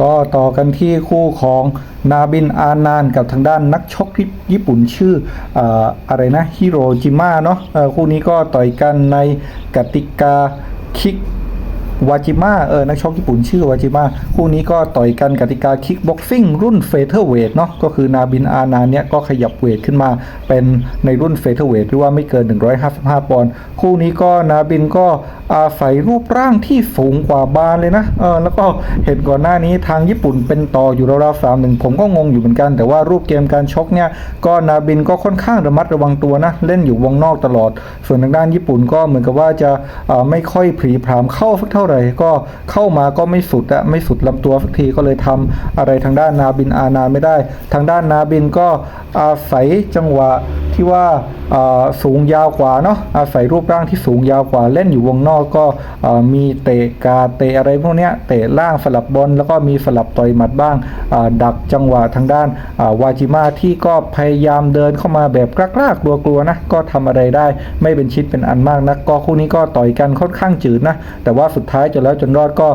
ก็ต่อกันที่คู่ของนาบินอานานกับทางด้านนักชกญี่ปุ่นชื่อออะไรนะฮิโรจิมะเนาะคู่นี้ก็ต่อยกันในกติกาคิกวาจิมะเออนักชกญี่ปุ่นชื่อวาจิมะคู่นี้ก็ต่อยกันกติกาคิกบ็อกซิ่งรุ่นเฟเธอร์เวทเนาะก็คือนาบินอานาเนี่ยก็ขยับเวทขึ้นมาเป็นในรุ่นเฟเธอร์เวทหรือว่าไม่เกิน 155 ปอนด์คู่นี้ก็นาบินก็ อาศัยรูปร่างที่สูงกว่าบานเลยนะเออแล้วก็เห็นก่อนหน้านี้ทางญี่ปุ่นเป็นต่ออยู่ราวๆสามหนึ่งผมก็งงอยู่เหมือนกัน แต่ว่ารูปเกมการชกเนี่ยก็นาบินก็ค่อนข้างระมัดระวังตัวนะเล่นอยู่วงนอกตลอด ส่วนทางด้านญี่ปุ่นก็เหมือนกับว่าจะไม่ค่อยผีผลามเข้าสักเท่าไหร่ก็เข้ามาก็ไม่สุดอะไม่สุดลำตัวสักทีก็เลยทำอะไรทางด้านนาบินอานาไม่ได้ ทางด้านนาบินก็อาศัยจังหวะที่ว่าสูงยาวกว่าเนาะอาศัยรูปร่างที่สูงยาวกว่าเล่นอยู่วงนอกก็มีเตะกาเตะอะไรพวกนี้เตะล่างสลับบอลแล้วก็มีสลับต่อยหมัดบ้างดักจังหวะทางด้านวาจิมาที่ก็พยายามเดินเข้ามาแบบกล้ากๆกลัวนะก็ทำอะไรได้ไม่เป็นชิ้นเป็นอันมากนะก็คู่นี้ก็ต่อยกันค่อนข้างจืดนะแต่ว่าสุดท้ายจนแล้วจนรอดก็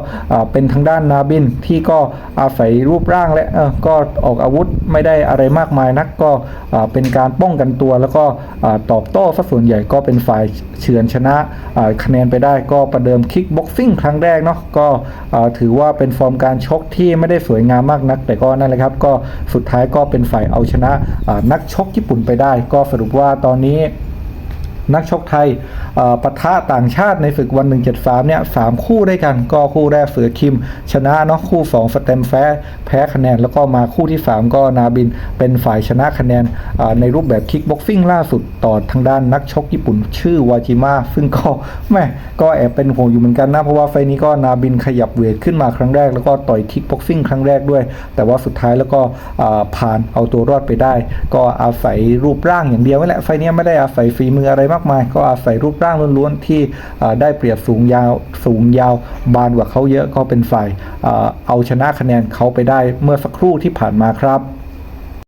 เป็นทางด้านนาบินที่ก็อาศัยรูปร่างและก็ออกอาวุธไม่ได้อะไรมากมายนักก็เป็นการป้องกันตัว แล้วก็ตอบโต้ซะส่วนใหญ่ก็เป็นฝ่ายเฉือนชนะคะแนนไปได้ก็ประเดิมคิกบ็อกซิ่งครั้งแรกเนาะก็ถือว่าเป็นฟอร์มการชกที่ไม่ได้สวยงามมากนัก แต่ก็นั่นแหละครับ ก็สุดท้ายก็เป็นฝ่ายเอาชนะนักชกญี่ปุ่นไปได้ ก็สรุปว่าตอนนี้ นักชกไทยปะทะต่างชาติในศึกวัน 173 เนี่ยสามคู่ด้วยกัน ก็คู่แรกเสือคิม ชนะเนาะคู่ 2 สเต็มแฟร์แพ้คะแนน แล้วก็มาคู่ที่ 3 ก็นาบินเป็นฝ่ายชนะคะแนนในรูปแบบคิกบ็อกซิ่งล่าสุดต่อทางด้านนักชกญี่ปุ่น ชื่อวาจิมะซึ่งก็แม่ก็แอบเป็นห่วงอยู่เหมือนกันนะ เพราะว่าไฟนี้ก็นาบินขยับเวทขึ้นมาครั้งแรก แล้วก็ต่อยคิกบ็อกซิ่งครั้งแรกด้วย แต่ว่าสุดท้ายแล้วก็ผ่านเอาตัวรอดไปได้ ก็อาศัยรูปร่างอย่างเดียวนี่แหละไฟนี้ไม่ได้อาศัยฝีมืออะไรมากมาย ก็อาศัยรูปร่างล้วนๆที่ได้เปรียบสูงยาวสูงยาวบานกว่าเขาเยอะก็เป็นฝ่ายเอาชนะคะแนนเขาไปได้เมื่อสักครู่ที่ผ่านมาครับ